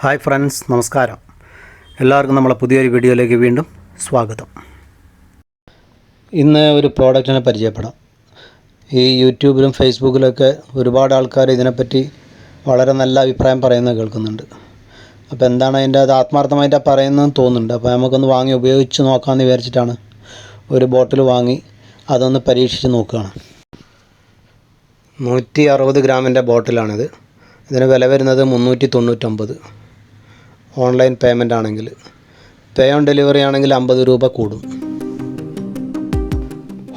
Hi friends നമസ്കാരം. എല്ലാവർക്കും നമ്മളെ പുതിയൊരു വീഡിയോയിലേക്ക് വീണ്ടും സ്വാഗതം. ഇന്ന് ഒരു പ്രോഡക്റ്റിനെ പരിചയപ്പെടാം. ഈ യൂട്യൂബിലും ഫേസ്ബുക്കിലൊക്കെ ഒരുപാട് ആൾക്കാർ ഇതിനെപ്പറ്റി വളരെ നല്ല അഭിപ്രായം പറയുന്നത് കേൾക്കുന്നുണ്ട്. അപ്പോൾ എന്താണ് അതിന്റെ അത് ആത്മാർത്ഥമായിട്ട് പറയുന്നതെന്ന് തോന്നുന്നുണ്ട്. അപ്പോൾ നമുക്കൊന്ന് വാങ്ങി ഉപയോഗിച്ച് നോക്കാമെന്ന് വിചാരിച്ചിട്ടാണ് ഒരു ബോട്ടിൽ വാങ്ങി അതൊന്ന് പരീക്ഷിച്ച് നോക്കുകയാണ്. നൂറ്റി അറുപത് ഗ്രാമിന്റെ ബോട്ടിലാണിത്. ഇതിന് വില വരുന്നത് മുന്നൂറ്റി തൊണ്ണൂറ്റൊമ്പത്. ഓൺലൈൻ പേയ്മെന്റ് ആണെങ്കിൽ പേ ഓൺ ഡെലിവറി ആണെങ്കിൽ അമ്പത് രൂപ കൂടും.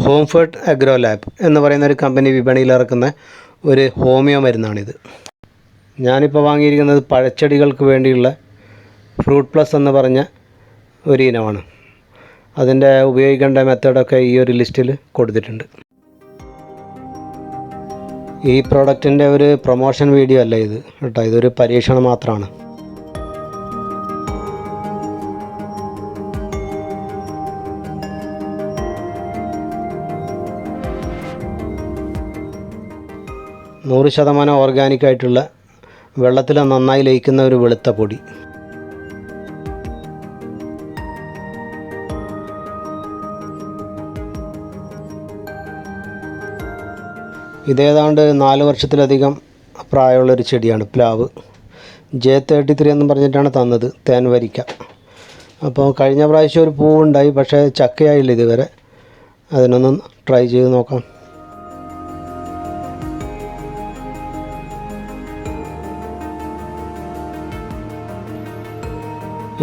ഹോംഫേർട്ട് അഗ്രോ ലാബ് എന്ന് പറയുന്ന ഒരു കമ്പനി വിപണിയിൽ ഇറക്കുന്ന ഒരു ഹോമിയോ മരുന്നാണിത്. ഞാനിപ്പോൾ വാങ്ങിയിരിക്കുന്നത് പഴച്ചെടികൾക്ക് വേണ്ടിയുള്ള ഫ്രൂട്ട് പ്ലസ് എന്ന് പറഞ്ഞ ഒരു ഇനമാണ്. അതിന്റെ ഉപയോഗിക്കേണ്ട മെത്തേഡൊക്കെ ഈ ഒരു ലിസ്റ്റിൽ കൊടുത്തിട്ടുണ്ട്. ഈ പ്രോഡക്റ്റിന്റെ ഒരു പ്രൊമോഷൻ വീഡിയോ അല്ല ഇത് കേട്ടോ. ഇതൊരു പരീക്ഷണം മാത്രമാണ് നൂറ് ശതമാനം ഓർഗാനിക്കായിട്ടുള്ള വെള്ളത്തിൽ നന്നായി ലയിക്കുന്ന ഒരു വെളുത്ത പൊടി. ഇതേതാണ്ട് നാല് വർഷത്തിലധികം പ്രായമുള്ളൊരു ചെടിയാണ് പ്ലാവ്. ജെ തേർട്ടി ത്രീ എന്ന് പറഞ്ഞിട്ടാണ് തന്നത് തേൻ വരിക്ക. അപ്പോൾ കഴിഞ്ഞ പ്രാവശ്യം ഒരു പൂവുണ്ടായി പക്ഷേ ചക്കയായില്ല ഇതുവരെ. അതിനൊന്ന് ട്രൈ ചെയ്ത് നോക്കാം.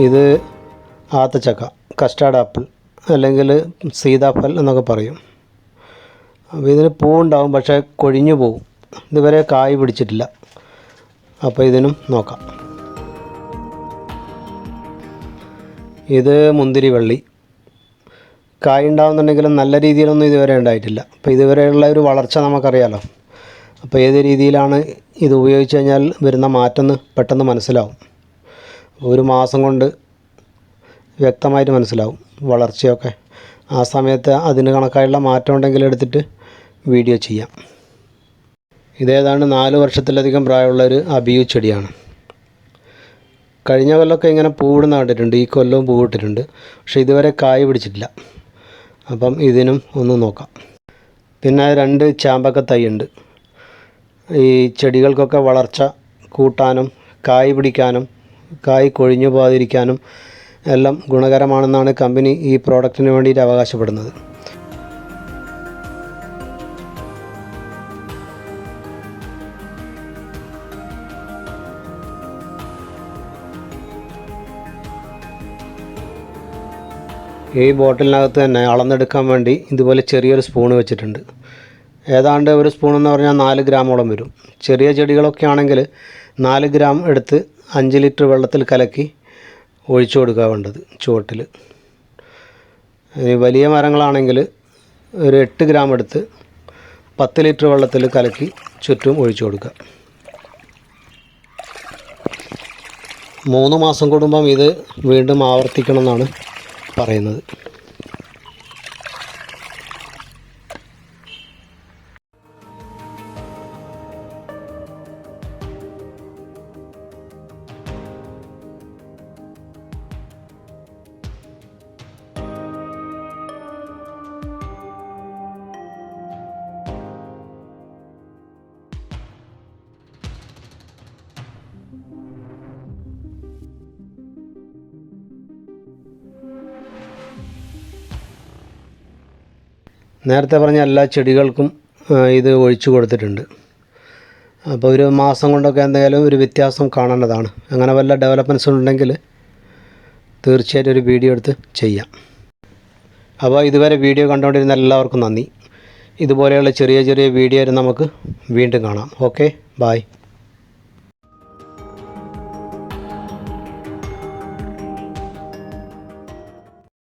ഇത് ആത്തച്ചക്ക കസ്റ്റാർഡ് ആപ്പിൾ അല്ലെങ്കിൽ സീതാഫൽ എന്നൊക്കെ പറയും. അപ്പോൾ ഇതിന് പൂവുണ്ടാവും പക്ഷേ കൊഴിഞ്ഞു പോകും ഇതുവരെ കായ് പിടിച്ചിട്ടില്ല. അപ്പോൾ ഇതിനും നോക്കാം. ഇത് മുന്തിരി വള്ളി കായ് ഉണ്ടാവുന്നുണ്ടെങ്കിലും നല്ല രീതിയിലൊന്നും ഇതുവരെ ഉണ്ടായിട്ടില്ല. അപ്പോൾ ഇതുവരെയുള്ള ഒരു വളർച്ച നമുക്കറിയാലോ. അപ്പോൾ ഏത് രീതിയിലാണ് ഇത് ഉപയോഗിച്ച് കഴിഞ്ഞാൽ വരുന്ന മാറ്റം പെട്ടെന്ന് മനസ്സിലാവും. ഒരു മാസം കൊണ്ട് വ്യക്തമായിട്ട് മനസ്സിലാവും വളർച്ചയൊക്കെ. ആ സമയത്ത് അതിന് കണക്കായുള്ള മാറ്റം ഉണ്ടെങ്കിൽ എടുത്തിട്ട് വീഡിയോ ചെയ്യാം. ഇതേതാണ്ട് നാല് വർഷത്തിലധികം പ്രായമുള്ളൊരു അബിയു ചെടിയാണ്. കഴിഞ്ഞ കൊല്ലമൊക്കെ ഇങ്ങനെ പൂവിടുന്ന കണ്ടിട്ടുണ്ട്. ഈ കൊല്ലവും പൂവിട്ടിട്ടുണ്ട്. പക്ഷേ ഇതുവരെ കായ് പിടിച്ചിട്ടില്ല. അപ്പം ഇതിനും ഒന്ന് നോക്കാം. പിന്നെ രണ്ട് ചാമ്പക്ക തൈയുണ്ട് ഈ ചെടികൾക്കൊക്കെ വളർച്ച കൂട്ടാനും കായ് പിടിക്കാനും കായ് കൊഴിഞ്ഞു പോകാതിരിക്കാനും എല്ലാം ഗുണകരമാണെന്നാണ് കമ്പനി ഈ പ്രോഡക്റ്റിന് വേണ്ടിയിട്ട് അവകാശപ്പെടുന്നത്. ഈ ബോട്ടിലിനകത്ത് തന്നെ അളന്നെടുക്കാൻ വേണ്ടി ഇതുപോലെ ചെറിയൊരു സ്പൂണ് വെച്ചിട്ടുണ്ട്. ഏതാണ്ട് ഒരു സ്പൂൺ എന്ന് പറഞ്ഞാൽ നാല് ഗ്രാമോളം വരും. ചെറിയ ചെടികളൊക്കെ ആണെങ്കിൽ നാല് ഗ്രാം എടുത്ത് അഞ്ച് ലിറ്റർ വെള്ളത്തിൽ കലക്കി ഒഴിച്ചു കൊടുക്കുക വേണ്ടത് ചുവട്ടിൽ. വലിയ മരങ്ങളാണെങ്കിൽ ഒരു എട്ട് ഗ്രാം എടുത്ത് പത്ത് ലിറ്റർ വെള്ളത്തിൽ കലക്കി ചുറ്റും ഒഴിച്ചു കൊടുക്കുക. മൂന്ന് മാസം കൂടുമ്പം ഇത് വീണ്ടും ആവർത്തിക്കണം എന്നാണ് പറയുന്നത്. നേരത്തെ പറഞ്ഞ എല്ലാ ചെടികൾക്കും ഇത് ഒഴിച്ചു കൊടുത്തിട്ടുണ്ട്. അപ്പോൾ ഒരു മാസം കൊണ്ടൊക്കെ എന്തെങ്കിലും ഒരു വ്യത്യാസം കാണേണ്ടതാണ്. അങ്ങനെ വല്ല ഡെവലപ്മെന്റ്സ് ഉണ്ടെങ്കിൽ തീർച്ചയായിട്ടും ഒരു വീഡിയോ എടുത്ത് ചെയ്യാം. അപ്പോൾ ഇതുവരെ വീഡിയോ കണ്ടുകൊണ്ടിരുന്ന എല്ലാവർക്കും നന്ദി. ഇതുപോലെയുള്ള ചെറിയ ചെറിയ വീഡിയോ നമുക്ക് വീണ്ടും കാണാം. Okay bye